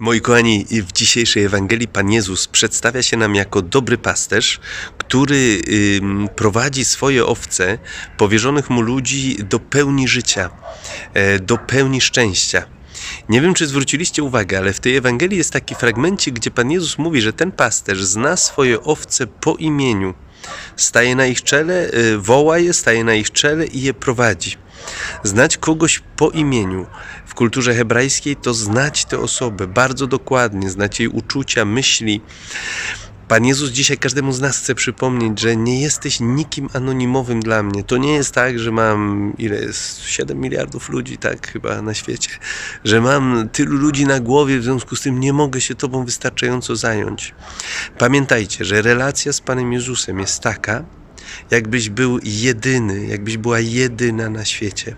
Moi kochani, w dzisiejszej Ewangelii Pan Jezus przedstawia się nam jako dobry pasterz, który prowadzi swoje owce, powierzonych mu ludzi, do pełni życia, e, do pełni szczęścia. Nie wiem, czy zwróciliście uwagę, ale w tej Ewangelii jest taki fragmencik, gdzie Pan Jezus mówi, że ten pasterz zna swoje owce po imieniu. Staje na ich czele, y, woła je, staje na ich czele i je prowadzi. Znać kogoś po imieniu w kulturze hebrajskiej to znać tę osobę bardzo dokładnie, znać jej uczucia, myśli. Pan Jezus dzisiaj każdemu z nas chce przypomnieć, że nie jesteś nikim anonimowym dla mnie. To nie jest tak, że mam ile jest 7 miliardów ludzi, tak chyba na świecie, że mam tylu ludzi na głowie, w związku z tym nie mogę się tobą wystarczająco zająć. Pamiętajcie, że relacja z Panem Jezusem jest taka, jakbyś był jedyny, jakbyś była jedyna na świecie.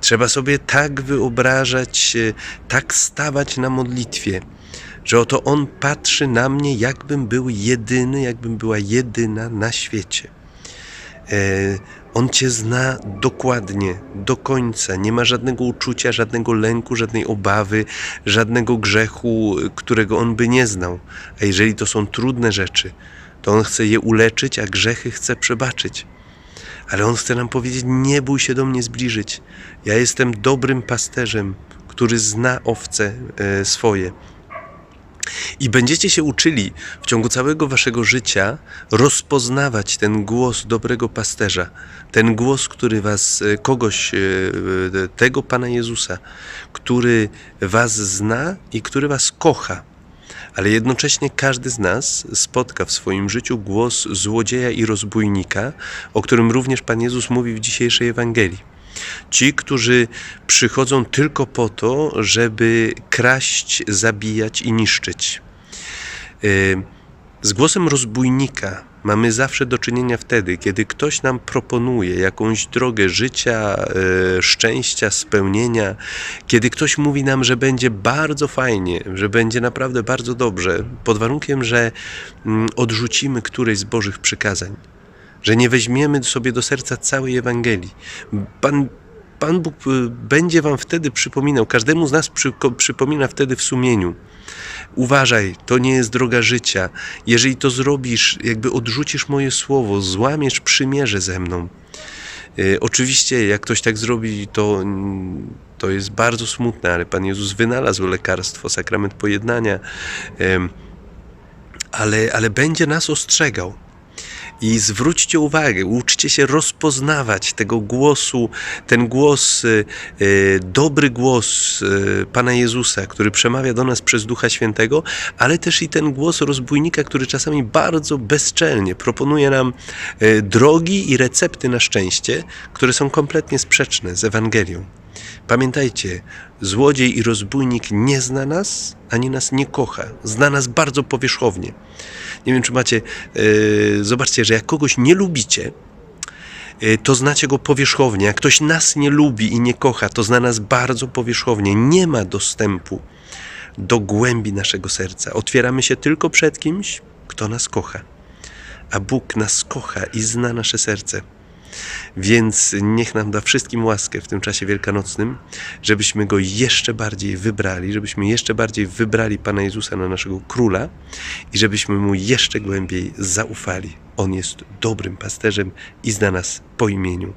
Trzeba sobie tak wyobrażać, e, tak stawać na modlitwie, że oto On patrzy na mnie, jakbym był jedyny, jakbym była jedyna na świecie. E, On Cię zna dokładnie, do końca. Nie ma żadnego uczucia, żadnego lęku, żadnej obawy, żadnego grzechu, którego On by nie znał. A jeżeli to są trudne rzeczy, to On chce je uleczyć, a grzechy chce przebaczyć. Ale On chce nam powiedzieć: Nie bój się do mnie zbliżyć. Ja jestem dobrym pasterzem, który zna owce e, swoje. I będziecie się uczyli w ciągu całego waszego życia rozpoznawać ten głos dobrego pasterza, ten głos, który was, e, kogoś, e, tego Pana Jezusa, który was zna i który was kocha. Ale jednocześnie każdy z nas spotka w swoim życiu głos złodzieja i rozbójnika, o którym również Pan Jezus mówi w dzisiejszej Ewangelii. Ci, którzy przychodzą tylko po to, żeby kraść, zabijać i niszczyć. Yy, Z głosem rozbójnika mamy zawsze do czynienia wtedy, kiedy ktoś nam proponuje jakąś drogę życia, e, szczęścia, spełnienia, kiedy ktoś mówi nam, że będzie bardzo fajnie, że będzie naprawdę bardzo dobrze, pod warunkiem, że mm, odrzucimy któreś z Bożych przykazań, że nie weźmiemy sobie do serca całej Ewangelii. Pan Pan Bóg y, będzie Wam wtedy przypominał, każdemu z nas przy, przypomina wtedy w sumieniu. Uważaj, to nie jest droga życia. Jeżeli to zrobisz, jakby odrzucisz moje słowo, złamiesz przymierze ze mną. Y, Oczywiście, jak ktoś tak zrobi, to, mm, to jest bardzo smutne, ale Pan Jezus wynalazł lekarstwo, sakrament pojednania, ale, ale będzie nas ostrzegał. I zwróćcie uwagę, uczcie się rozpoznawać tego głosu, ten głos, y, y, dobry głos y, Pana Jezusa, który przemawia do nas przez Ducha Świętego, ale też i ten głos rozbójnika, który czasami bardzo bezczelnie proponuje nam drogi i recepty na szczęście, które są kompletnie sprzeczne z Ewangelią. Pamiętajcie, złodziej i rozbójnik nie zna nas, ani nas nie kocha. Zna nas bardzo powierzchownie. Nie wiem, czy macie. Yy, zobaczcie, że jak kogoś nie lubicie, yy, to znacie go powierzchownie. Jak ktoś nas nie lubi i nie kocha, to zna nas bardzo powierzchownie. Nie ma dostępu do głębi naszego serca. Otwieramy się tylko przed kimś, kto nas kocha. A Bóg nas kocha i zna nasze serce. Więc niech nam da wszystkim łaskę w tym czasie wielkanocnym, żebyśmy go jeszcze bardziej wybrali, żebyśmy jeszcze bardziej wybrali Pana Jezusa na naszego króla i żebyśmy mu jeszcze głębiej zaufali. On jest dobrym pasterzem i zna nas po imieniu.